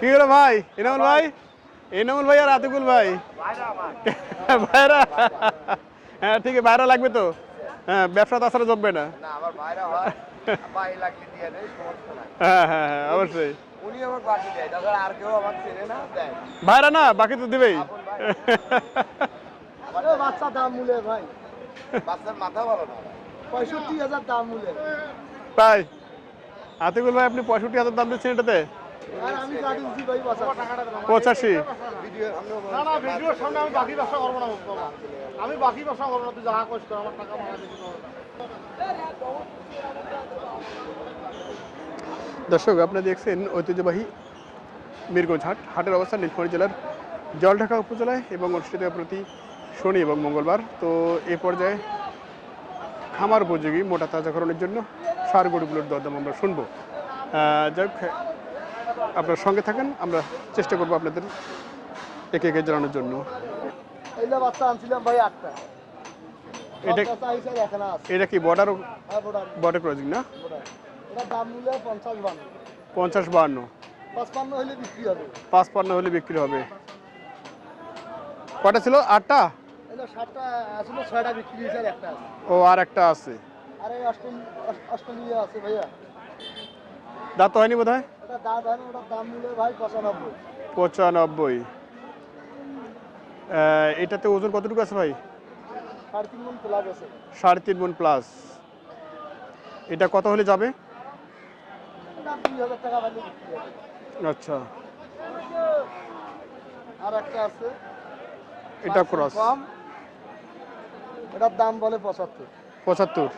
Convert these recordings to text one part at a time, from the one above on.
কি ভাই? এনামুল ভাই? এনামুল ভাই আর আতিকুল ভাই? ভাইরা? হ্যাঁ ঠিক আছে ভাইরা লাগবে তো? হ্যাঁ ব্যবসা তাছাড়া জমবে না। হয়। হ্যাঁ হ্যাঁ অবশ্যই। ভাইরা না বাকি তো দিবেই। বাচ্চা দাম মূলে ভাই। বাচ্চার মাথা ভালো না। পঁয়ষট্টি হাজার দাম মূলে। তাই? আতিকুল ভাই আপনি পঁয়ষট্টি হাজার দাম দিচ্ছেন এটাতে? পঁচাশি। না না ভিডিওর সামনে আমি বাকি ব্যবসা করব না বাবা। আমি বাকি ব্যবসা করব না তুই যাহা করিস কর, আমার টাকা মারা দিচ্ছি দর্শক আপনারা দেখছেন ঐতিহ্যবাহী মিরগঞ্জ হাট। হাটের অবস্থান নীলফামারী জেলার জলঢাকা উপজেলায় এবং অনুষ্ঠিত প্রতি শনি এবং মঙ্গলবার। তো এ পর্যায়ে খামার উপযোগী মোটা তাজাকরণের জন্য সার গরুগুলোর দরদাম আমরা শুনব। যাই আপনার সঙ্গে থাকেন আমরা চেষ্টা করব আপনাদের একে একে জানানোর জন্য। এটা এটা কি বর্ডার বর্ডার ক্রসিং না? পঞ্চাশ বাহান্ন পঁচপান্ন হলে বিক্রি হবে। পাঁচ পান্ন হলে বিক্রি হবে। কটা ছিল? আটটা? ও আর একটা আছে। দাঁত হয়নি বোধ হয় পঁচানব্বই। এটাতে ওজন কতটুকু আছে ভাই? সাড়ে তিন মন প্লাস এটা কত হলে যাবে? আচ্ছা। আর একটা আছে। এটা ক্রস এটার দাম বলে পঁচাত্তর। পঁচাত্তর।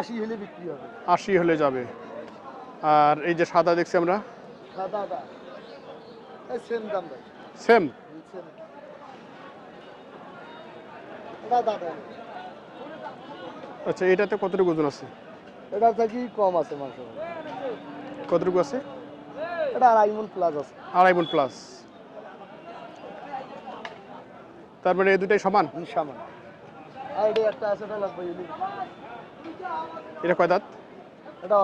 আশি হলে বিক্রি হবে। আশি হলে যাবে। আর এই যে সাদা দেখছি আমরা। সেম আচ্ছা এটাতে কতটুকু ওজন আছে? এটা থেকে কম আছে মাংস কতটুকু আছে? এটা আড়াই মন প্লাস আছে। আড়াই মন প্লাস তার মানে এই দুটাই সমান? সামান। আর এটা একটা আছে এটা লাগবে এটা কয় দাঁত? এটা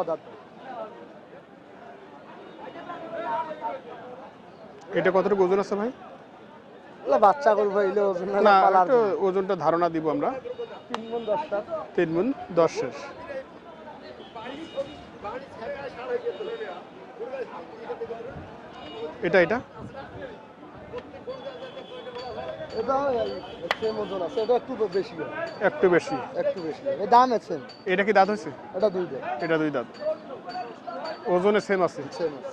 এটা কতটুকু ওজন আছে ভাই? বাচ্চা করব এলে ওজন না একটু ওজনটা ধারণা দিব আমরা। তিন মন দশটা। তিন মন দশ শেষ এটা? এটা একটু বেশি। একটু বেশি। দাম আছে। এটা কি দাঁত হয়েছে? এটা দুই দেয় এটা দুই দাঁত। ওজনে সেম আছে। সেম আছে।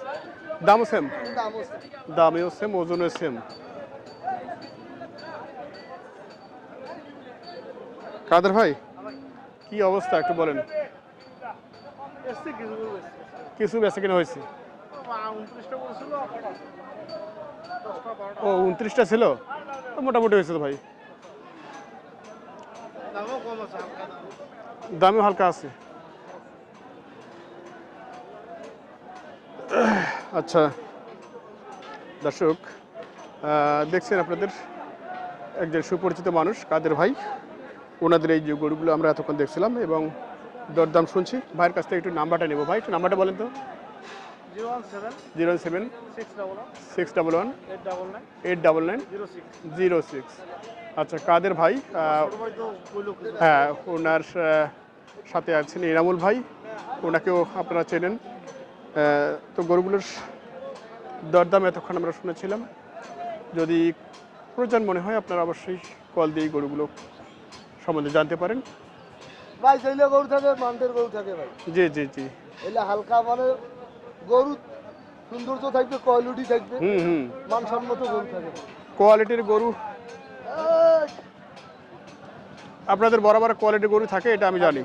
দামও সেম দাম দামেও সেম ওজনও সেম কাদের ভাই? কি অবস্থা একটু বলেন। কিছু বেঁচে কিনা হয়েছে? ও উনত্রিশটা ছিল? মোটামুটি হয়েছে তো ভাই। দামও হালকা আছে। আচ্ছা দর্শক দেখছেন আপনাদের একজন সুপরিচিত মানুষ কাদের ভাই? ওনাদের এই যে গরুগুলো আমরা এতক্ষণ দেখছিলাম এবং দরদাম শুনছি। ভাইয়ের কাছ থেকে একটু নাম্বারটা নেব। ভাই একটু নাম্বারটা বলেন তো। Zero seven six double one eight double nine zero six আচ্ছা কাদের ভাই? হ্যাঁ ওনার সাথে আছেন ইরামুল ভাই। ওনাকেও আপনারা চেনেন। তো গরুগুলোর দরদাম এতক্ষণ আমরা শুনেছিলাম। যদি প্রয়োজন মনে হয় আপনারা অবশ্যই কল দিয়ে গরুগুলো সম্বন্ধে জানতে পারেন। ভাই চাইলে গরু থাকে মান্ডের গরু থাকে ভাই। জি জি জি। এলে হালকা মানে গরু সৌন্দর্য থাকবে কোয়ালিটি থাকবে হুম হুম। মানসম্মত গরু থাকে। কোয়ালিটির গরু? আপনাদের বরাবর কোয়ালিটির গরু থাকে এটা আমি জানি।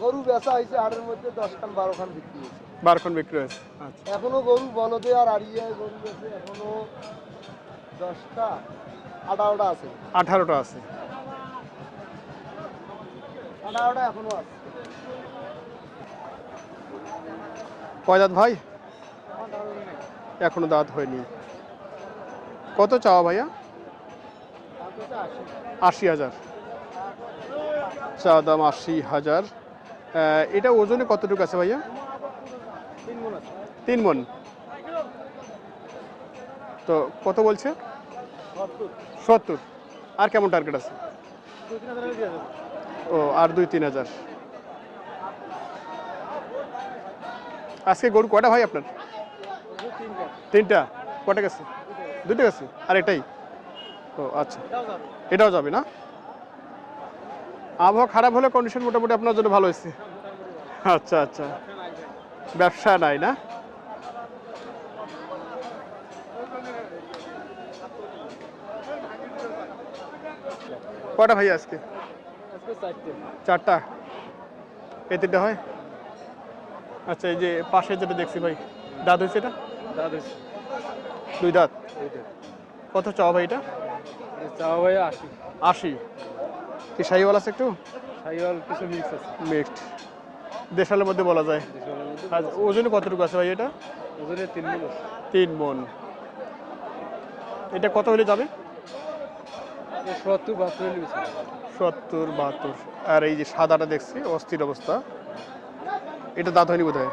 গরু বেচা হয়েছে হাটের মধ্যে দশ খান বারো খান বিক্রি হয়েছে। বারখন বিক্রি হয়েছে। আচ্ছা। এখনও গরু বলদে আর আড়িয়ে গরু আছে এখনও দশটা আঠারোটা আছে। আঠারোটা আছে। আঠারোটা এখনও আছে। কয় দাঁত ভাই? এখনও দাঁত হয়নি। কত চাওয়া ভাইয়া? আশি হাজার। চা দাম আশি হাজার। এটা ওজনে কতটুকু আছে ভাইয়া? তিন মন। তো কত বলছে? সত্তর। আর কেমন টার্গেট আছে? ও, আর দুই তিন হাজার। আজকে গরু কটা ভাই আপনার? তিনটা। কটা গেছে? দুটো গেছে। আর এটাই? ও আচ্ছা। এটাও যাবে না? আবহাওয়া খারাপ হলে কন্ডিশন মোটামুটি আপনার জন্য ভালো হয়েছে। আচ্ছা আচ্ছা। ব্যবসা নাই না? কটা ভাই আজকে? চারটা। এই তিনটা হয়? আচ্ছা এই যে পাশে যেটা দেখছি ভাই দাঁত হয়েছে এটা? দুই দাঁত? কত চাওয়া ভাই এটা? চাওয়া ভাই আশি। আশি। কি শাহিওয়াল আছে একটু? কিছু মিক্স আছে। মিক্সড দেশালের মধ্যে বলা যায়। আর ওজনে কতটুকু আছে ভাই এটা? ওজনে তিন মিনিট তিন মন। এটা কত হলে যাবে? সত্তর বাহাত্তর সত্তর বাহাত্তর। আর এই যে সাদাটা দেখছি অস্থির অবস্থা। এটা দাঁত হয়নি বোধ হয়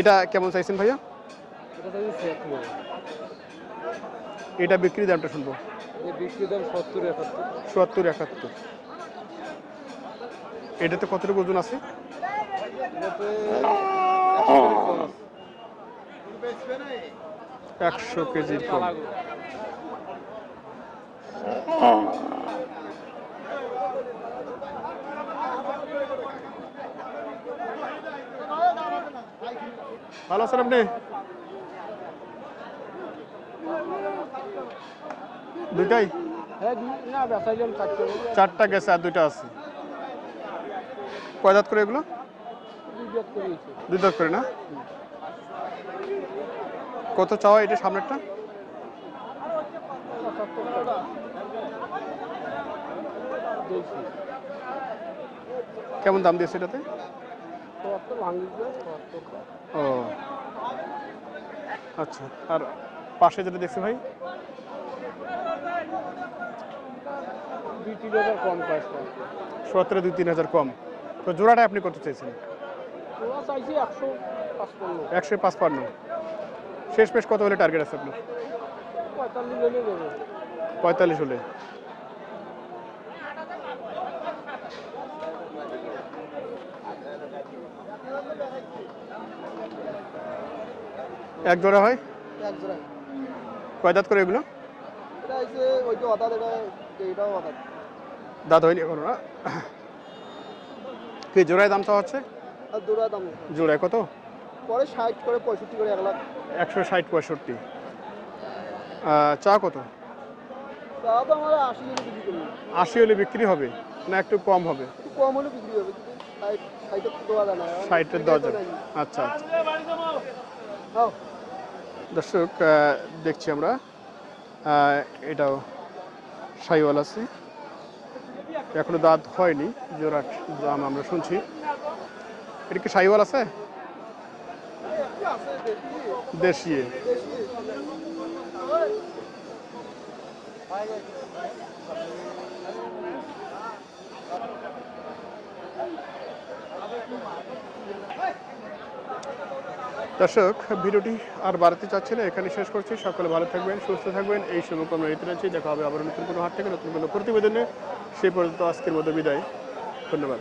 এটা কেমন চাইছেন ভাইয়া? এটা বিক্রি দামটা শুনব। সত্তর একাত্তর। এটাতে কতটুকু ওজন আছে? একশো কম। ভালো আছেন আপনি? দুইটাই? চারটে গেছে আর দুইটা আছে। কয় করে এগুলো? দুই দাঁত করে না? কত চাওয়া এটা সামনেরটা? কেমন দাম দিয়েছে এটাতে? ও। আচ্ছা আর পাশে যেটা দেখছি ভাই? দুই তিন হাজার কম দুই তিন হাজার কম। তো জোড়াটা আপনি কত চাইছেন? একশো পাঁচপান্ন। শেষ পেশ কত হলে টার্গেট আছে আপনার? পঁয়তাল্লিশ হলে এক জোড়া হয়? এক জোড়া। কয় দাঁত করে এগুলো? দাঁত হয়নি এখনও না? কি জোড়ায় দাম চাওয়া হচ্ছে? আর দুটা দাম জোড়ায় কত? পরে ষাট করে পঁয়ষট্টি করে এক লাখ। একশো ষাট পঁয়ষট্টি। চা কত? তা তো আমরা আশি হলে বিক্রি করি। আশি হলে বিক্রি হবে না একটু কম হবে? কম হলে বিক্রি হবে ষাটের যাবে আচ্ছা। দর্শক দেখছি আমরা। এটাও সাইওয়াল আছে। এখনও দাঁত হয়নি জোড়া দাম আমরা শুনছি। এটা কি সাইওয়াল আছে? দেশি। দর্শক, ভিডিওটি আর বাড়াতে চাচ্ছি না এখানে শেষ করছি। সকলে ভালো থাকবেন, সুস্থ থাকবেন। এই শুভকামনা ঋতু আছি দেখা হবে আবার নতুন কোনো হাট থেকে, নতুন কোনো প্রতিবেদনে। সেই পর্যন্ত আজকের মতো বিদায়। ধন্যবাদ।